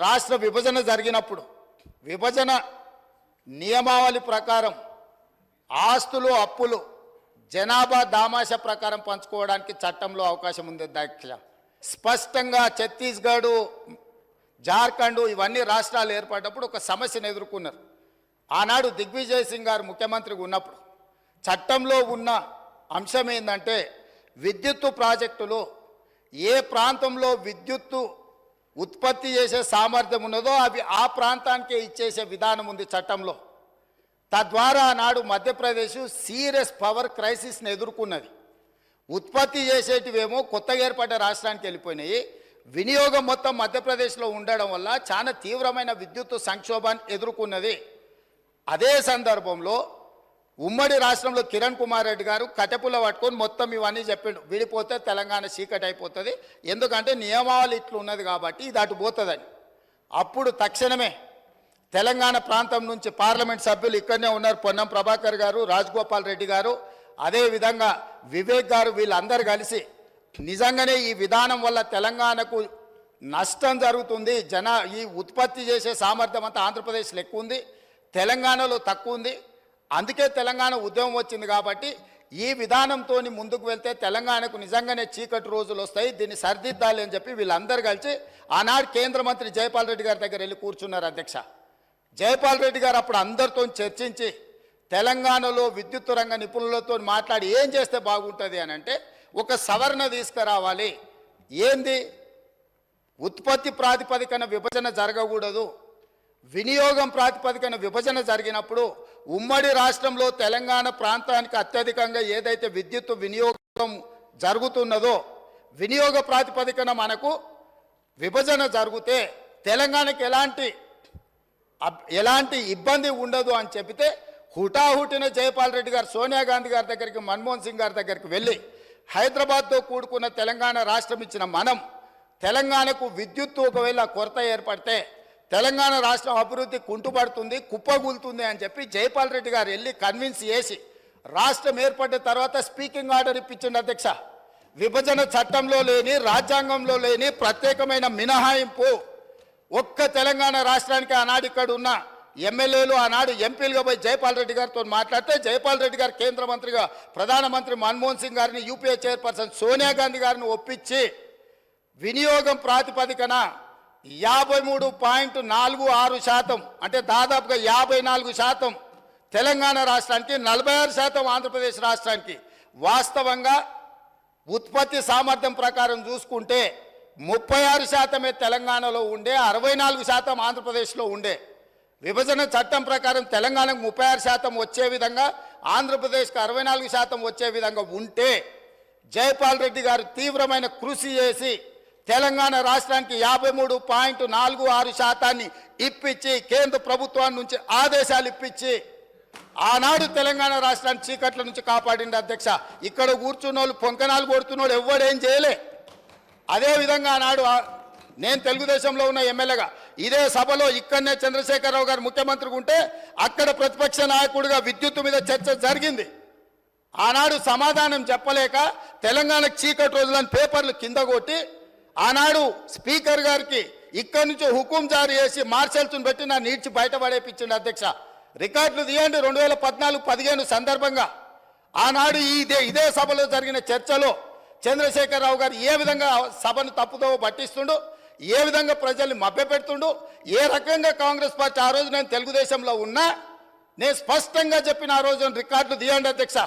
రాష్ట్ర విభజన జరిగినప్పుడు విభజన నియమావళి ప్రకారం ఆస్తులు అప్పులు జనాభా దామాష ప్రకారం పంచుకోవడానికి చట్టంలో అవకాశం ఉంది అధ్యక్ష స్పష్టంగా ఛత్తీస్గఢ్ జార్ఖండ్ ఇవన్నీ రాష్ట్రాలు ఏర్పడినప్పుడు ఒక సమస్యను ఎదుర్కొన్నారు. ఆనాడు దిగ్విజయ్ సింగ్ గారు ముఖ్యమంత్రిగా ఉన్నప్పుడు చట్టంలో ఉన్న అంశం ఏంటంటే విద్యుత్తు ప్రాజెక్టులో ఏ ప్రాంతంలో విద్యుత్తు ఉత్పత్తి చేసే సామర్థ్యం ఉన్నదో అవి ఆ ప్రాంతానికే ఇచ్చేసే విధానం ఉంది చట్టంలో. తద్వారా నాడు మధ్యప్రదేశ్ సీరియస్ పవర్ క్రైసిస్ని ఎదుర్కొన్నది. ఉత్పత్తి చేసేటివేమో కొత్తగా ఏర్పడ్డ రాష్ట్రానికి వెళ్ళిపోయినాయి. వినియోగం మొత్తం మధ్యప్రదేశ్లో ఉండడం వల్ల చాలా తీవ్రమైన విద్యుత్ సంక్షోభాన్ని ఎదుర్కొన్నది. అదే సందర్భంలో ఉమ్మడి రాష్ట్రంలో కిరణ్ కుమార్ రెడ్డి గారు కటపుల పట్టుకొని మొత్తం ఇవన్నీ చెప్పిండు. విడిపోతే తెలంగాణ చీకటి అయిపోతుంది. ఎందుకంటే నియమావళి ఇట్లు ఉన్నది కాబట్టి ఇది అటు పోతుందని. అప్పుడు తక్షణమే తెలంగాణ ప్రాంతం నుంచి పార్లమెంట్ సభ్యులు ఇక్కడనే ఉన్నారు పొన్నం ప్రభాకర్ గారు రాజగోపాల్ రెడ్డి గారు. అదేవిధంగా వివేక్ గారు వీళ్ళందరూ కలిసి నిజంగానే ఈ విధానం వల్ల తెలంగాణకు నష్టం జరుగుతుంది. జన ఈ ఉత్పత్తి చేసే సామర్థ్యం అంతా ఆంధ్రప్రదేశ్లో ఎక్కువ ఉంది తెలంగాణలో తక్కువ ఉంది అందుకే తెలంగాణ ఉద్యమం వచ్చింది కాబట్టి ఈ విధానంతో ముందుకు వెళ్తే తెలంగాణకు నిజంగానే చీకటి రోజులు వస్తాయి. దీన్ని సరిదిద్దాలి అని చెప్పి వీళ్ళందరూ కలిసి ఆనాడు కేంద్ర మంత్రి జయపాల్ రెడ్డి గారి దగ్గర వెళ్ళి కూర్చున్నారు అధ్యక్ష. జయపాల్ రెడ్డి గారు అప్పుడు అందరితో చర్చించి తెలంగాణలో విద్యుత్ రంగ నిపుణులతో మాట్లాడి ఏం చేస్తే బాగుంటుంది అని అంటే ఒక సవరణ తీసుకురావాలి. ఏంది? ఉత్పత్తి ప్రాతిపదికన విభజన జరగకూడదు. వినియోగం ప్రాతిపదికన విభజన జరిగినప్పుడు ఉమ్మడి రాష్ట్రంలో తెలంగాణ ప్రాంతానికి అత్యధికంగా ఏదైతే విద్యుత్ వినియోగం జరుగుతున్నదో వినియోగ ప్రాతిపదికన మనకు విభజన జరిగితే తెలంగాణకి ఎలాంటి ఎలాంటి ఇబ్బంది ఉండదు అని చెబితే హుటాహుటిన జయపాల్ రెడ్డి గారు సోనియా గాంధీ గారి దగ్గరికి మన్మోహన్ సింగ్ గారి దగ్గరికి వెళ్ళి హైదరాబాద్తో కూడుకున్న తెలంగాణ రాష్ట్రం ఇచ్చిన మనం తెలంగాణకు విద్యుత్తు ఒకవేళ కొరత ఏర్పడితే తెలంగాణ రాష్ట్రం అభివృద్ధి కుంటుపడుతుంది కుప్పగూలుతుంది అని చెప్పి జైపాల్ రెడ్డి గారు వెళ్ళి కన్విన్స్ చేసి రాష్ట్రం ఏర్పడిన తర్వాత స్పీకింగ్ ఆర్డర్ ఇప్పించండి అధ్యక్ష. విభజన చట్టంలో లేని రాజ్యాంగంలో లేని ప్రత్యేకమైన మినహాయింపు. ఒక్క తెలంగాణ రాష్ట్రానికి ఆనాడు ఇక్కడ ఉన్న ఎమ్మెల్యేలు ఆనాడు ఎంపీలుగా పోయి జైపాల్ రెడ్డి గారితో మాట్లాడితే జైపాల్ రెడ్డి గారు కేంద్ర మంత్రిగా ప్రధానమంత్రి మన్మోహన్ సింగ్ గారిని యూపీఏ చైర్పర్సన్ సోనియా గాంధీ గారిని ఒప్పించి వినియోగం ప్రాతిపదికన యాభై మూడు పాయింట్ నాలుగు ఆరు శాతం అంటే దాదాపుగా యాభై నాలుగు శాతం తెలంగాణ రాష్ట్రానికి నలభై ఆరు శాతం ఆంధ్రప్రదేశ్ రాష్ట్రానికి. వాస్తవంగా ఉత్పత్తి సామర్థ్యం ప్రకారం చూసుకుంటే ముప్పై ఆరు శాతమే తెలంగాణలో ఉండే అరవై నాలుగు శాతం ఆంధ్రప్రదేశ్లో ఉండే. విభజన చట్టం ప్రకారం తెలంగాణకు ముప్పై ఆరు శాతం వచ్చే విధంగా ఆంధ్రప్రదేశ్కి అరవై నాలుగు శాతం వచ్చే విధంగా ఉంటే జయపాల్ రెడ్డి గారు తీవ్రమైన కృషి చేసి తెలంగాణ రాష్ట్రానికి యాభై మూడు పాయింట్ నాలుగు ఆరు శాతాన్ని ఇప్పించి కేంద్ర ప్రభుత్వం నుంచి ఆదేశాలు ఇప్పించి ఆనాడు తెలంగాణ రాష్ట్రాన్ని చీకట్ల నుంచి కాపాడింది అధ్యక్ష. ఇక్కడ కూర్చున్న వాళ్ళు పొంకనాలు కొడుతున్నోడు ఎవ్వడేం చేయలే. అదే విధంగా ఆనాడు నేను తెలుగుదేశంలో ఉన్న ఎమ్మెల్యేగా ఇదే సభలో ఇక్కడనే చంద్రశేఖరరావు గారు ముఖ్యమంత్రిగా ఉంటే అక్కడ ప్రతిపక్ష నాయకుడిగా విద్యుత్ మీద చర్చ జరిగింది. ఆనాడు సమాధానం చెప్పలేక తెలంగాణ చీకటి రోజులను పేపర్లు కింద కొట్టి ఆనాడు స్పీకర్ గారికి ఇక్కడి నుంచి హుకుం జారీ చేసి మార్షల్స్ను పెట్టి నా నీడ్చి బయటపడేపించిండు అధ్యక్ష. రికార్డులు తీయండి రెండు వేల పద్నాలుగు పదిహేను సందర్భంగా. ఆనాడు ఇదే ఇదే సభలో జరిగిన చర్చలో చంద్రశేఖరరావు గారు ఏ విధంగా సభను తప్పుదో పట్టిస్తుండు ఏ విధంగా ప్రజల్ని మభ్యపెడుతుండు ఏ రకంగా కాంగ్రెస్ పార్టీ ఆ రోజు నేను తెలుగుదేశంలో ఉన్నా నేను స్పష్టంగా చెప్పిన ఆ రోజు రికార్డులు తీయండి అధ్యక్ష.